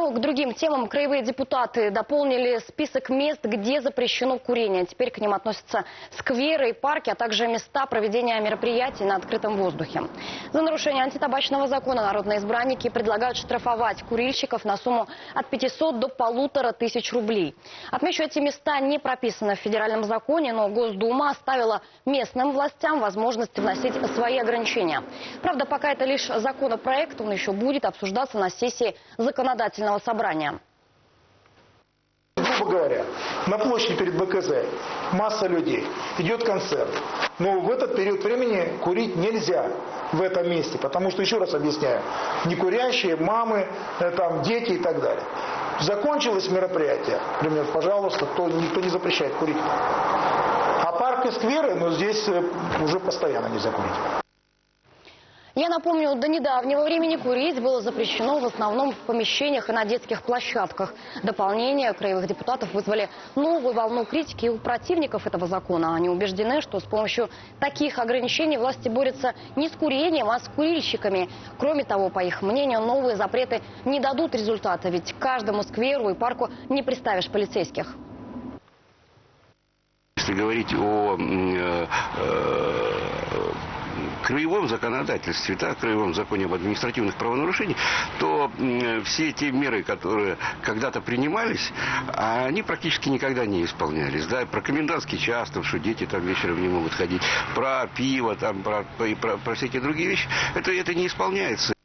Ну, к другим темам краевые депутаты дополнили список мест, где запрещено курение. Теперь к ним относятся скверы и парки, а также места проведения мероприятий на открытом воздухе. За нарушение антитабачного закона народные избранники предлагают штрафовать курильщиков на сумму от 500 до полутора тысяч рублей. Отмечу, эти места не прописаны в федеральном законе, но Госдума оставила местным властям возможность вносить свои ограничения. Правда, пока это лишь законопроект, он еще будет обсуждаться на сессии законодательного собрания. Грубо говоря, на площади перед БКЗ масса людей, идет концерт. Но в этот период времени курить нельзя в этом месте, потому что, еще раз объясняю, некурящие, мамы, э, там, дети и так далее. Закончилось мероприятие, например, пожалуйста, то никто не запрещает курить. А парк и скверы, ну, здесь э, уже постоянно нельзя курить. Я напомню, до недавнего времени курить было запрещено в основном в помещениях и на детских площадках. Дополнение краевых депутатов вызвали новую волну критики у противников этого закона. Они убеждены, что с помощью таких ограничений власти борются не с курением, а с курильщиками. Кроме того, по их мнению, новые запреты не дадут результата, ведь каждому скверу и парку не приставишь полицейских. Если говорить о э, э, краевом законодательстве, да, краевом законе об административных правонарушениях, то все те меры, которые когда-то принимались, они практически никогда не исполнялись. Да, про комендантский час, там, что дети там вечером не могут ходить, про пиво, там, про, и про, про всякие другие вещи, это, это не исполняется.